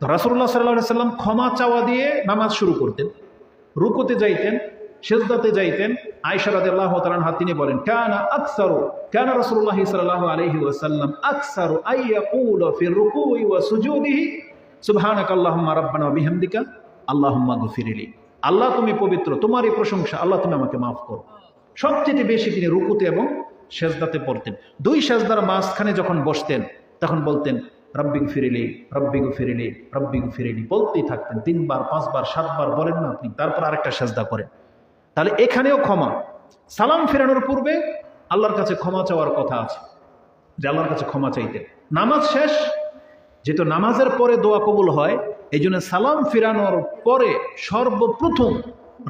রাসুল্লাহ সাল্লাহ সাল্লাম ক্ষমা চাওয়া দিয়ে নামাজ শুরু করতেন, রুকুতে যাইতেন, সেজদাতে যাইতেন। আয়সা রাদিয়াল্লাহু তাআলার হাত তিনি বলেন, কানা আকসারু, কানা রাসূলুল্লাহ সাল্লাল্লাহু আলাইহি ওয়াসাল্লাম আকসারু আই ইয়াকুল ফি রুকুই ওয়া সুজুদিহি। সুবহানাকা আল্লাহুম্মা রাব্বানা বিহামদিকা, আল্লাহুম্মা গফিরলি আল্লাহ তুমি পবিত্র তোমারই প্রশংসা, আল্লাহ তুমি আমাকে মাফ করো। সবচেয়ে বেশি তিনি রুকুতে এবং সেজদাতে পড়তেন। দুই সেজদার মাঝখানে যখন বসতেন, তখন বলতেন রব্বিগ ফিরিলি রব্বিগ ফিরিলি রব্বিগ ফিরিলি বলতেই থাকতেন, তিনবার, পাঁচবার, সাতবার বলেন না আপনি, তারপর আরেকটা সেজদা করেন। তাহলে এখানেও ক্ষমা। সালাম ফেরানোর পূর্বে আল্লাহর কাছে ক্ষমা চাওয়ার কথা আছে, যে আল্লাহর কাছে ক্ষমা চাইতেন। নামাজ শেষ, যেহেতু নামাজের পরে দোয়া কবুল হয়, এই জন্য সালাম ফিরানোর পরে সর্বপ্রথম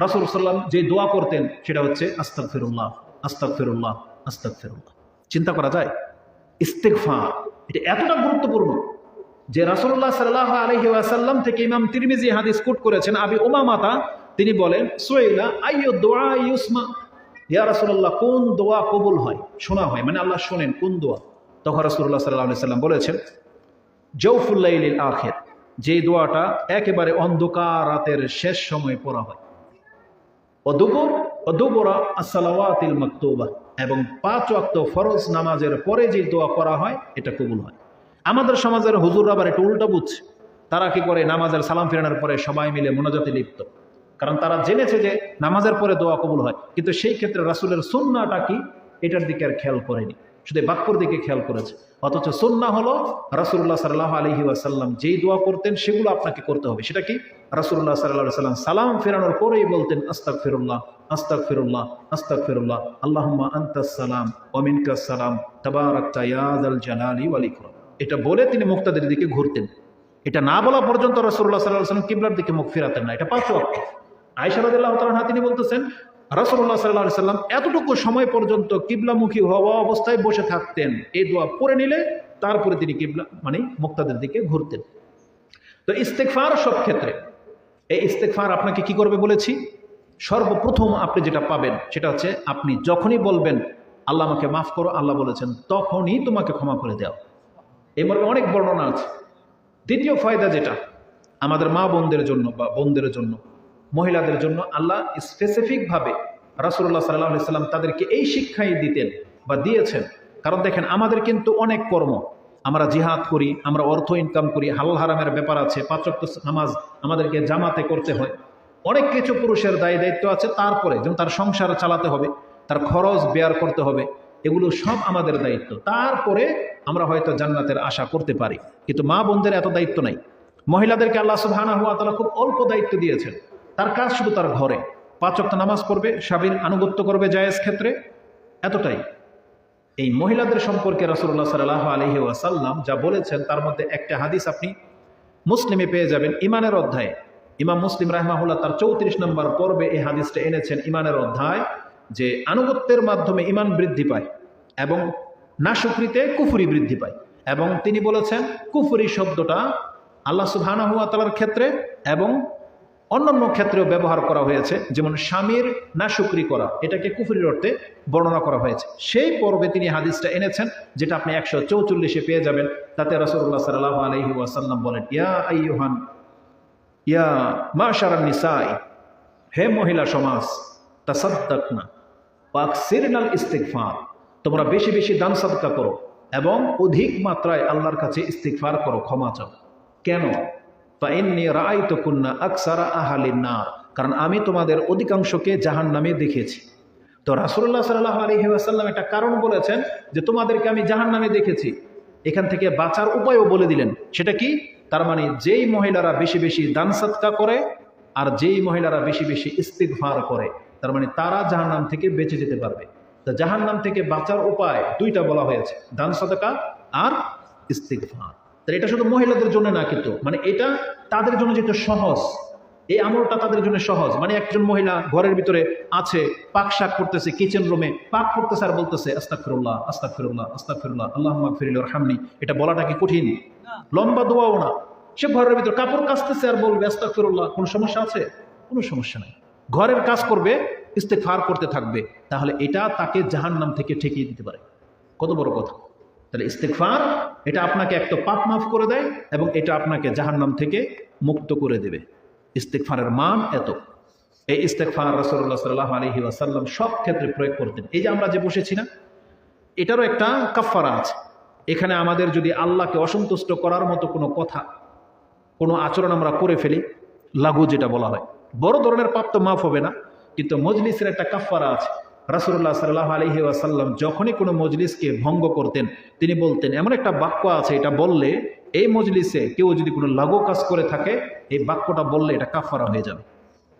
রাসুল সাল্লাম যে দোয়া করতেন, সেটা হচ্ছে আস্তাক ফিরুল্লাহ আস্তাক ফিরুল্লাহ আস্তাক ফিরুল্লাহ চিন্তা করা যায়? ইস্তেকফা এটা এতটা গুরুত্বপূর্ণ যে রাসুল্লাহ সাল্লাহ আলহি আসাল্লাম থেকে ইমাম তিরমিজি হাদিস কোট করেছেন, আবি ওমা মাতা তিনি বলেন সোয়েলা আইয়ো দোয়া ইউসমা? ইয়া রাসুল্লাহ কোন দোয়া কবুল হয়? শোনা হয় মানে আল্লাহ শোনেন কোন দোয়া? তখন রাসুল্লাহ সাল্লাহ সাল্লাম বলেছেন জৌফুল্লাইল আখের যে দোয়াটা একেবারে অন্ধকার রাতের শেষ সময় পড়া হয়। অদুবর, অদুবরা আসসালাওয়াতিল মাকতুবা এবং পাঁচ অক্ত ফরজ নামাজের পরে যে দোয়া করা হয়, এটা কবুল হয়। আমাদের সমাজের হুজুর আবার একটু উল্টা বুঝছে। তারা কি করে? নামাজের সালাম ফেরানোর পরে সবাই মিলে মনোজাতে লিপ্ত। কারণ তারা জেনেছে যে নামাজের পরে দোয়া কবুল হয়। কিন্তু সেই ক্ষেত্রে রাসুলের সুন্নাটা কি? এটার দিকে আর খেয়াল করেনি। শুধু বাক্যর দিকে খেয়াল করেছে। অথচ সুন্না হলো রাসুল্লাহ সাল্লাহ আলহি আসাল্লাম যেই দোয়া করতেন সেগুলো আপনাকে করতে হবে। সেটা কি? রাসুল্লাহ সাল্লাহ সাল্লাম সালাম ফেরানোর পরেই বলতেন আস্তাক ফিরুল্লাহ আস্তাক ফিরুল্লাহ আস্তাক ফিরুল্লাহ আল্লাহম্মা আন্তাসালাম ওমিনকাস সালাম, তাবারাক্তা ইয়াদ আল জালালি ওয়ালিকরাম এটা বলে তিনি মুক্তাদের দিকে ঘুরতেন। এটা না বলা পর্যন্ত রাসুল্লাহ সাল্লাহ সাল্লাম কিবলার দিকে মুখ ফেরাতেন না। এটা পাঁচ ওয়াক্ত। আয়সারাদিল্লাহ তালহা তিনি বলতেছেন রাসুল্লাহ সাল্লাহ সাল্লাম এতটুকু সময় পর্যন্ত কিবলামুখী হওয়া অবস্থায় বসে থাকতেন। এই দোয়া পড়ে নিলে তারপরে তিনি কিবলা মানে মুক্তাদের দিকে ঘুরতেন। তো ইস্তেকফার সব ক্ষেত্রে, এই ইস্তেকফার আপনাকে কি করবে বলেছি? সর্বপ্রথম আপনি যেটা পাবেন সেটা হচ্ছে আপনি যখনই বলবেন, আল্লাহ আমাকে মাফ করো আল্লাহ বলেছেন, তখনই তোমাকে ক্ষমা করে দেওয়া। এই মর্মে অনেক বর্ণনা আছে। দ্বিতীয় ফায়দা যেটা, আমাদের মা বোনদের জন্য বা বোনদের জন্য মহিলাদের জন্য আল্লাহ স্পেসিফিকভাবে রাসুল্লাহ সাল্লাহ সাল্লাম তাদেরকে এই শিক্ষাই দিতেন বা দিয়েছেন। কারণ দেখেন, আমাদের কিন্তু অনেক কর্ম। আমরা জিহাদ করি, আমরা অর্থ ইনকাম করি, হালাল হারামের ব্যাপার আছে পাঁচক্ত নামাজ আমাদেরকে জামাতে করতে হয়। অনেক কিছু পুরুষের দায় দায়িত্ব আছে, তারপরে যেমন তার সংসার চালাতে হবে, তার খরচ বেয়ার করতে হবে, এগুলো সব আমাদের দায়িত্ব। তারপরে আমরা হয়তো জান্নাতের আশা করতে পারি। কিন্তু মা বোনদের এত দায়িত্ব নাই। মহিলাদেরকে আল্লাহ সুবহানাহু হুয়া তাআলা খুব অল্প দায়িত্ব দিয়েছেন। তার কাজ শুধু তার ঘরে। পাঁচ অক্ট নামাজ পড়বে স্বামীর আনুগত্য করবে জায়েজ ক্ষেত্রে। এতটাই। এই মহিলাদের সম্পর্কে রাসুল্লাহ সাল্লাহ আলহি ওয়াসাল্লাম যা বলেছেন, তার মধ্যে একটা হাদিস আপনি মুসলিমে পেয়ে যাবেন, ইমানের অধ্যায়ে। ইমাম মুসলিম রাহমাহুল্লাহ তার চৌত্রিশ নম্বর পর্বে এই হাদিসটা এনেছেন, ইমানের অধ্যায়, যে আনুগত্যের মাধ্যমে ইমান বৃদ্ধি পায় এবং নাশুকরিতে কুফুরি বৃদ্ধি পায়। এবং তিনি বলেছেন, কুফুরি শব্দটা আল্লাহ সুবহানাহুয়া তালার ক্ষেত্রে এবং অন্যান্য ক্ষেত্রেও ব্যবহার করা হয়েছে, যেমন স্বামীর না নাশুকরি করা, এটাকে কুফুরির অর্থে বর্ণনা করা হয়েছে। সেই পর্বে তিনি হাদিসটা এনেছেন, যেটা আপনি একশো চৌচল্লিশে পেয়ে যাবেন। তাতে রসুল্লাহ সাল্লাহ আলহি ওয়াসাল্লাম বলেন, ইয়া আইয়ুহান, ইয়া মা শারান নিসাই, হে মহিলা সমাজ তাসাদ্দাক না পাক সিরনাল ইস্তিকফার তোমরা বেশি বেশি দান সাদকা করো এবং অধিক মাত্রায় আল্লাহর কাছে ইস্তিকফার করো, ক্ষমা চাও। কেন? ফাইন্নি রাআইতু কুন্না আকসারা আহালিন নার। কারণ আমি তোমাদের অধিকাংশকে জাহান নামে দেখেছি। তো রাসুল্লাহ সাল্লাহ আলহি আসাল্লাম একটা কারণ বলেছেন যে তোমাদেরকে আমি জাহান নামে দেখেছি। এখান থেকে বাঁচার উপায়ও বলে দিলেন। সেটা কি? তার মানে যেই মহিলারা বেশি বেশি দান সৎকা করে আর যেই মহিলারা বেশি বেশি ইস্তিকভার করে, তার মানে তারা জাহান্নাম থেকে বেঁচে যেতে পারবে। তা জাহান্নাম থেকে বাঁচার উপায় দুইটা বলা হয়েছে। দান সদকা আর ইস্তিকভার তাহলে এটা শুধু মহিলাদের জন্য না কিন্তু মানে এটা তাদের জন্য যেটা সহজ এই আমলটা তাদের জন্য সহজ। মানে একজন মহিলা ঘরের ভিতরে আছে পাক শাক করতেছে কিচেন রুমে পাক করতেছে আর বলতেছে আস্তাক ফিরুল্লাহ আস্তাক ফিরুল্লাহ আস্তাক ফিরুল্লাহ আল্লাহ ফিরিল হামনি এটা বলাটা কি কঠিন? লম্বা দোয়াও না। সে ঘরের ভিতরে কাপড় কাচতেছে আর বলবে আস্তাক ফিরুল্লাহ কোনো সমস্যা আছে? কোনো সমস্যা নাই। ঘরের কাজ করবে ইস্তেফার করতে থাকবে। তাহলে এটা তাকে জাহান নাম থেকে ঠেকিয়ে দিতে পারে। কত বড় কথা। তাহলে ইস্তেকফার এটা আপনাকে এক তো পাপ মাফ করে দেয় এবং এটা আপনাকে জাহান্নাম থেকে মুক্ত করে দেবে। ইস্তেকফারের মান এত। এই ইস্তেকফার রসল্লাহ সাল্লাহ আলহি ওয়াসাল্লাম সব ক্ষেত্রে প্রয়োগ করতেন। এই যে আমরা যে বসেছি না, এটারও একটা কাফারা আছে। এখানে আমাদের যদি আল্লাহকে অসন্তুষ্ট করার মতো কোনো কথা, কোনো আচরণ আমরা করে ফেলি, লাগু যেটা বলা হয়, বড় ধরনের পাপ তো মাফ হবে না, কিন্তু মজলিসের একটা কাফারা আছে। রাসুল্লাহ সাল্লাহ আলহি আসাল্লাম যখনই কোনো মজলিসকে ভঙ্গ করতেন, তিনি বলতেন, এমন একটা বাক্য আছে, এটা বললে এই মজলিসে কেউ যদি কোনো লাগু কাজ করে থাকে, এই বাক্যটা বললে এটা কাফারা হয়ে যাবে।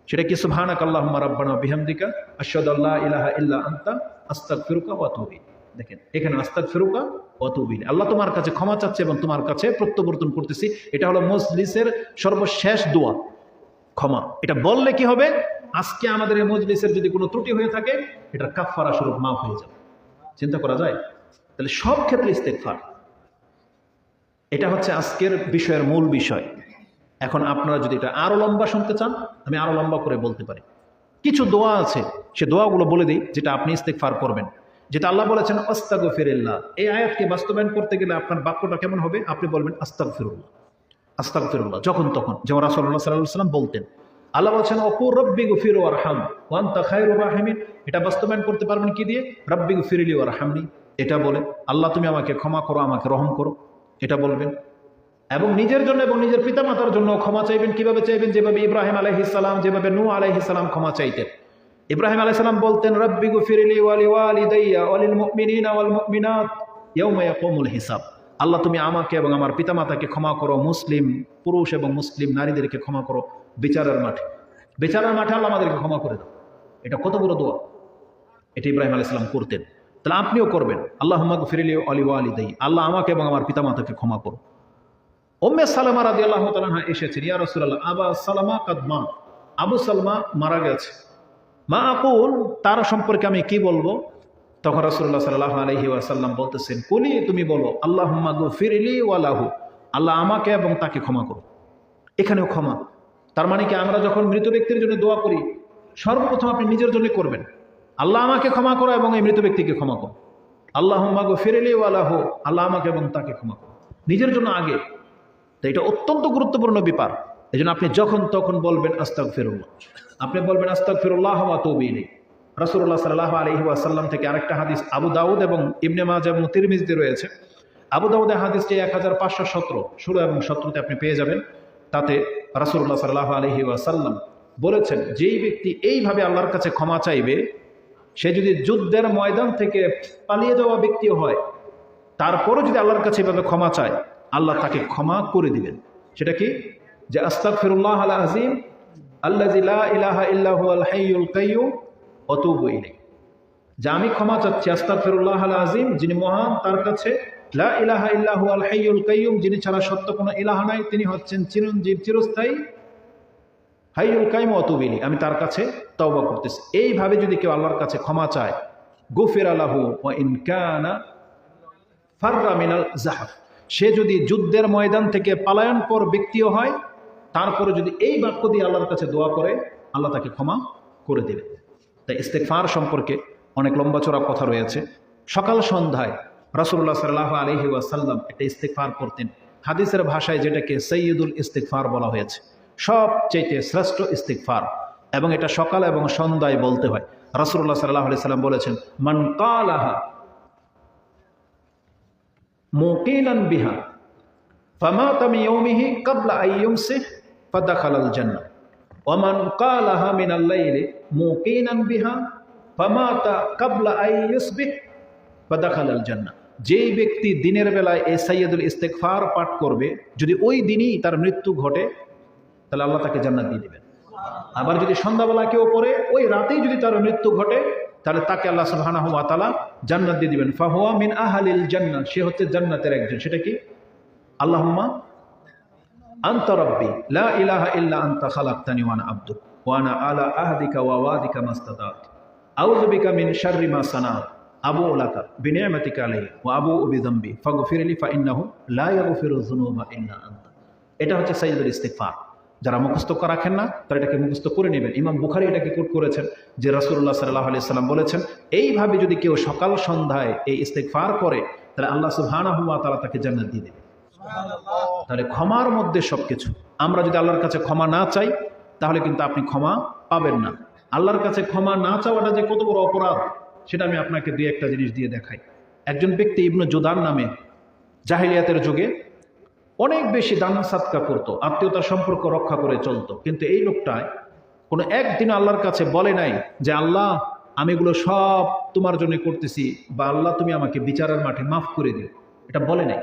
সেটা কি সুবহানাক আল্লাহুম্মা রাব্বানা বিহামদিকা আশহাদু আল্লা ইলাহা ইল্লা আনতা, আস্তাগফিরুকা ওয়া আতুবু ইলাইক। দেখেন, এখানে আস্তাগফিরুকা ওয়া আতুবু ইলাইক। আল্লাহ তোমার কাছে ক্ষমা চাচ্ছে এবং তোমার কাছে প্রত্যাবর্তন করতেছি। এটা হলো মজলিসের সর্বশেষ দোয়া। ক্ষমা। এটা বললে কি হবে? আজকে আমাদের এই মজলিসের যদি কোনো ত্রুটি হয়ে থাকে, এটার কাফফারা স্বরূপ মাফ হয়ে যাবে। চিন্তা করা যায়? তাহলে সব ক্ষেত্রে ইস্তেগফার। এটা হচ্ছে আজকের বিষয়ের মূল বিষয়। এখন আপনারা যদি এটা আরও লম্বা শুনতে চান, আমি আরও লম্বা করে বলতে পারি। কিছু দোয়া আছে, সে দোয়াগুলো বলে দিই, যেটা আপনি ইস্তেকফার করবেন। যেটা আল্লাহ বলেছেন আস্তাগ ফিরিল্লাহ এই আয়াতকে বাস্তবায়ন করতে গেলে আপনার বাক্যটা কেমন হবে? আপনি বলবেন আস্তাগ ফিরুল্লাহ আস্তাগ ফিরুল্লাহ যখন তখন। যেমন রাসল্লাহ সাল্লাহ সাল্লাম বলতেন আল্লাহ বলছেন, অপু রব্বি গুফির ও আরহাম ওয়ান তাখাইর রাহিমিন। এটা বাস্তবায়ন করতে পারবেন কি দিয়ে? রব্বি গুফিরলি ও রাহামনি এটা বলে আল্লাহ তুমি আমাকে ক্ষমা করো, আমাকে রহম করো। এটা বলবেন। এবং নিজের জন্য এবং নিজের পিতামাতার জন্য ক্ষমা চাইবেন। কীভাবে চাইবেন? যেভাবে ইব্রাহিম আলহিসাল্লাম যেভাবে নু আলহিসাল্লাম ক্ষমা চাইতেন। ইব্রাহিম আলাইসাল্লাম বলতেন, রব্বি গুফিরলি ওয়ালি ওয়ালিদাইয়া ওয়ালিল মুমিনিনা ওয়াল মুমিনাত ইয়াউমা ইয়াকুমুল হিসাব। আল্লাহ, তুমি আমাকে এবং আমার পিতামাতাকে ক্ষমা করো, মুসলিম পুরুষ এবং মুসলিম নারীদেরকে ক্ষমা করো, বিচারের মাঠে। বিচারের মাঠে আল্লাহ আমাদেরকে ক্ষমা করে দাও। এটা কত বড় দোয়া? এটা ইব্রাহিম আলাইসাল্লাম করতেন। তাহলে আপনিও করবেন। আল্লাহ ফিরিলি আলী দেই আল্লাহ আমাকে এবং আমার পিতামাতাকে ক্ষমা করো। ওম্মে সালামা রাদি আল্লাহ তালাহা এসেছেন, ইয়া রসুল্লাহ আবা সালামা কাদমা আবু সালমা মারা গেছে। মা আকুল, তার সম্পর্কে আমি কি বলব? তখন রসুল্লাহ সাল্লাহ আলহি ওয়াসাল্লাম বলতেছেন, কুলি, তুমি বলো আল্লাহ ফিরলি ওয়ালাহু আল্লাহ আমাকে এবং তাকে ক্ষমা করো এখানেও ক্ষমা। তার মানে কি, আমরা যখন মৃত ব্যক্তির জন্য দোয়া করি, সর্বপ্রথম আপনি নিজের জন্য করবেন। আল্লাহ আমাকে ক্ষমা করো এবং এই মৃত ব্যক্তিকে ক্ষমা করো। আল্লাহ মাগো ফিরেলি ওয়ালাহু আল্লাহ আমাকে এবং তাকে ক্ষমা করো নিজের জন্য আগে। তো এটা অত্যন্ত গুরুত্বপূর্ণ ব্যাপার। এই আপনি যখন তখন বলবেন আস্তাক ফিরুল্লাহ আপনি বলবেন আস্তাক ফিরুল্লাহ ওয়া তৌবিনী রাসুল্লাহ সাল্লাহ আলহি আসাল্লাম থেকে আরেকটা হাদিস আবু দাউদ এবং ইবনে মাজ এবং তিরমিজদি রয়েছে। আবু দাউদের হাদিসটি এক হাজার পাঁচশো সতেরো, ষোলো এবং সতেরোতে আপনি পেয়ে যাবেন। তাতে রাসুল্লাহ সাল্লাহ আলহি আসাল্লাম বলেছেন, যেই ব্যক্তি এইভাবে আল্লাহর কাছে ক্ষমা চাইবে, সে যদি যুদ্ধের ময়দান থেকে পালিয়ে যাওয়া ব্যক্তি হয়, তারপরও যদি আল্লাহর কাছে এভাবে ক্ষমা চায়, আল্লাহ তাকে ক্ষমা করে দিবেন। সেটা কি? যে আস্তাক ফিরুল্লাহ আল আজিম আল্লাহ ইলাহা ইল্লাহু আল কাইয়ুম অতুবু ইলাই যে আমি ক্ষমা চাচ্ছি আস্তাক ফিরুল্লাহ আল আজিম যিনি মহান, তার কাছে, লা ইলাহা ইল্লাহু আল হাইয়ুল কাইয়ুম, যিনি ছাড়া সত্য কোনো ইলাহা নাই, তিনি হচ্ছেন চিরঞ্জীব, চিরস্থায়ী, হাইয়ুল কাইম অতুবিলি আমি তার কাছে তওবা করতেছি। এইভাবে যদি কেউ আল্লাহর কাছে ক্ষমা চায়, গুফির আলাহু ওয়া ইনকানা ফাররা মিনাল জাহাফ। সে যদি যুদ্ধের ময়দান থেকে পালায়ন পর ব্যক্তিও হয়, তারপরে যদি এই বাক্য দিয়ে আল্লাহর কাছে দোয়া করে, আল্লাহ তাকে ক্ষমা করে দেবে। তাই ইস্তেকফার সম্পর্কে অনেক লম্বা চড়া কথা রয়েছে। সকাল সন্ধ্যায় রসুল্লাহ সাল্লাহ আলহি ওয়াসাল্লাম একটা ইস্তেকফার করতেন। হাদিসের ভাষায় যেটাকে সৈয়দুল ইস্তেকফার বলা হয়েছে। সবচেয়ে শ্রেষ্ঠ ইস্তেকফার এবং এটা সকাল এবং সন্ধ্যায় বলতে হয়। রসুল্লাহ সাল্লাহ আলি সাল্লাম বলেছেন, মান কালাহা মোকিলান বিহা ফামা তামি ইয়ৌমিহি কাবলা আইয়ুম সিহ ফাদা খালাল জান্নাত ওমান কালাহা মিন আল্লাইলে মুকিনান বিহা ফামাতা কাবলা আই ইউসবিহ আল জান্নাহ। যেই ব্যক্তি দিনের বেলায় এ সাইয়দুল ইস্তেকফার পাঠ করবে, যদি ওই দিনই তার মৃত্যু ঘটে, তাহলে আল্লাহ তাকে জান্নাত দিয়ে দেবেন। আবার যদি সন্ধ্যাবেলা কেউ পড়ে, ওই রাতেই যদি তার মৃত্যু ঘটে, তাহলে তাকে আল্লাহ সুবহানাহু হওয়া তালা জান্নাত দিয়ে দিবেন। ফাহুয়া মিন আহালিল জান্নাত সে হচ্ছে জান্নাতের একজন। সেটা কি? আল্লাহুম্মা আনতা রাব্বি, লা ইলাহা ইল্লা আনতা খালাকতানি ওয়া আনা আবদুক, ওয়া আনা আলা আহদিকা ওয়া ওয়াদিকা মাস্তাতাত আউযু বিকা মিন শাররি মা সানাত আবু লাকা বিনি'মাতিকা আলাইহি, ওয়া আবু বিযামবি ফাগফিরলি ফা ইন্নাহু লা ইয়াগফিরু যুনুবা ইল্লা আনতা। এটা হচ্ছে সাইয়্যিদুল ইস্তিগফার। যারা মুখস্থ রাখেন না, তারা এটাকে মুখস্থ করে নেবেন। ইমাম বুখারি এটাকে কোট করেছেন যে রাসূলুল্লাহ সাল্লাল্লাহু আলাইহি সাল্লাম বলেছেন, এইভাবে যদি কেউ সকাল সন্ধ্যায় এই ইস্তেগফার করে, তাহলে আল্লাহ সুবহানাহু ওয়া তারা তাকে জান্নাত দিয়ে দেবে। তাহলে ক্ষমার মধ্যে সবকিছু। আমরা যদি আল্লাহর কাছে ক্ষমা না চাই, তাহলে কিন্তু আপনি ক্ষমা পাবেন না। আল্লাহর কাছে ক্ষমা না চাওয়াটা যে কত বড় অপরাধ, সেটা আমি আপনাকে দুই একটা জিনিস দিয়ে দেখাই। একজন ব্যক্তি ইবনু জোদান নামে জাহিলিয়াতের যুগে অনেক বেশি দান সাতকা করতো, আত্মীয়তার সম্পর্ক রক্ষা করে চলতো। কিন্তু এই লোকটায় কোনো একদিন আল্লাহর কাছে বলে নাই যে, আল্লাহ, আমি এগুলো সব তোমার জন্য করতেছি বা আল্লাহ, তুমি আমাকে বিচারের মাঠে মাফ করে দিও। এটা বলে নাই।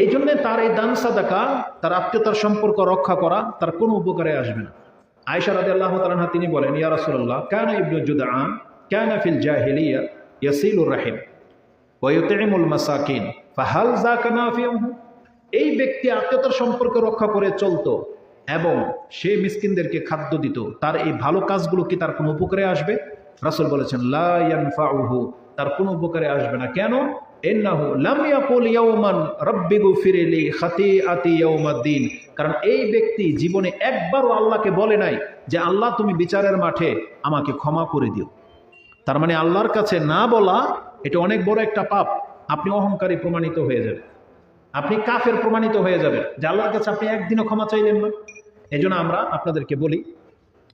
এই জন্যে তার এই দান সাদাকা, তার আত্মীয়তার সম্পর্ক রক্ষা করা তার কোনো উপকারে আসবে না। আয়সা রাদি আল্লাহ তালাহা তিনি বলেন, ইয়া রাসুল্লাহ কেন ইবনু জুদান কেন ফিল জাহিলিয়া ইয়াসিলুর রাহিম ওয়ুতিমুল মাসাকিন, ফাহাল যাকা নাফিউহু? এই ব্যক্তি আত্মীয়তার সম্পর্ক রক্ষা করে চলতো এবং সে মিসকিনদেরকে খাদ্য দিত। তার এই ভালো কাজগুলো কি তার কোনো উপকারে আসবে? রাসুল বলেছেন, লা ইয়ানফাউহু, তার কোনো উপকারে আসবে না। কেন? কারণ এই ব্যক্তি জীবনে একবারও আল্লাহকে বলে নাই যে, আল্লাহ, তুমি বিচারের মাঠে আমাকে ক্ষমা করে দিও। তার মানে আল্লাহর কাছে না বলা, এটা অনেক বড় একটা পাপ। আপনি অহংকারী প্রমাণিত হয়ে যাবেন। আপনি কাফের প্রমাণিত হয়ে যাবেন যে, আল্লাহর কাছে আপনি একদিনও ক্ষমা চাইলেন না। এই আমরা আপনাদেরকে বলি,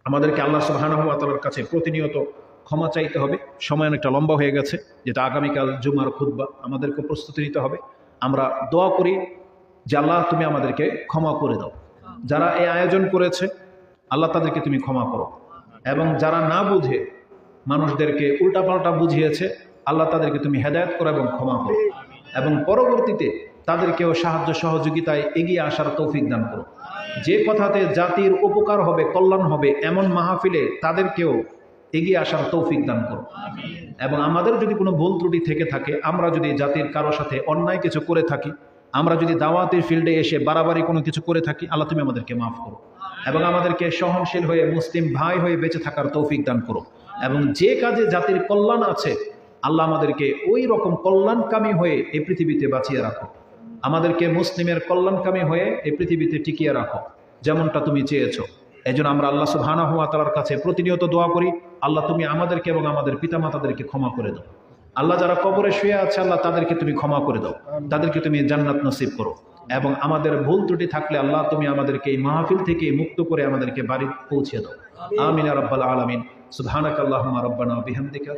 আমাদেরকে আল্লাহ সুবাহানহতালার কাছে প্রতিনিয়ত ক্ষমা চাইতে হবে। সময় অনেকটা লম্বা হয়ে গেছে, যেটা আগামীকাল জুমার খুদ্া আমাদেরকে প্রস্তুতি নিতে হবে। আমরা দোয়া করি যে আল্লাহ তুমি আমাদেরকে ক্ষমা করে দাও। যারা এই আয়োজন করেছে, আল্লাহ তাদেরকে তুমি ক্ষমা করো। এবং যারা না বুঝে, মানুষদেরকে উল্টাপাল্টা বুঝিয়েছে, আল্লাহ তাদেরকে তুমি হেদায়ত করো এবং ক্ষমা করো। এবং পরবর্তীতে তাদেরকেও সাহায্য সহযোগিতায় এগিয়ে আসার তৌফিক দান করো। যে কথাতে জাতির উপকার হবে, কল্যাণ হবে, এমন মাহফিলে তাদেরকেও এগিয়ে আসার তৌফিক দান করো এবং আমাদের যদি কোনো ভুল ত্রুটি থেকে থাকে, আমরা যদি জাতির কারও সাথে অন্যায় কিছু করে থাকি, আমরা যদি দাওয়াতের ফিল্ডে এসে বাড়াবাড়ি কোনো কিছু করে থাকি, আল্লাহ তুমি আমাদেরকে মাফ করো। এবং আমাদেরকে সহনশীল হয়ে মুসলিম ভাই হয়ে বেঁচে থাকার তৌফিক দান করো। এবং যে কাজে জাতির কল্যাণ আছে, আল্লাহ আমাদেরকে ওই রকম কল্যাণকামী হয়ে এই পৃথিবীতে বাঁচিয়ে রাখো। আমাদেরকে মুসলিমের কল্যাণকামী হয়ে এই পৃথিবীতে টিকিয়ে রাখো, যেমনটা তুমি চেয়েছো। এই আমরা আল্লাহ সুবহানাহু ওয়া তাআলার কাছে প্রতিনিয়ত দোয়া করি। আল্লাহ তুমি আমাদেরকে এবং আমাদের পিতামাতাদেরকে ক্ষমা করে দাও। আল্লাহ যারা কবরে শুয়ে আছে আল্লাহ তাদেরকে তুমি ক্ষমা করে দাও। তাদেরকে তুমি জান্নাত নসিব করো। এবং আমাদের ভুল ত্রুটি থাকলে আল্লাহ তুমি আমাদেরকে এই মাহফিল থেকে মুক্ত করে আমাদেরকে বাড়ি পৌঁছে দাও। আমিন। রাব্বাল আলামিন। সুবহানাকাল্লাহুম্মা রাব্বানা বিহামদিকা।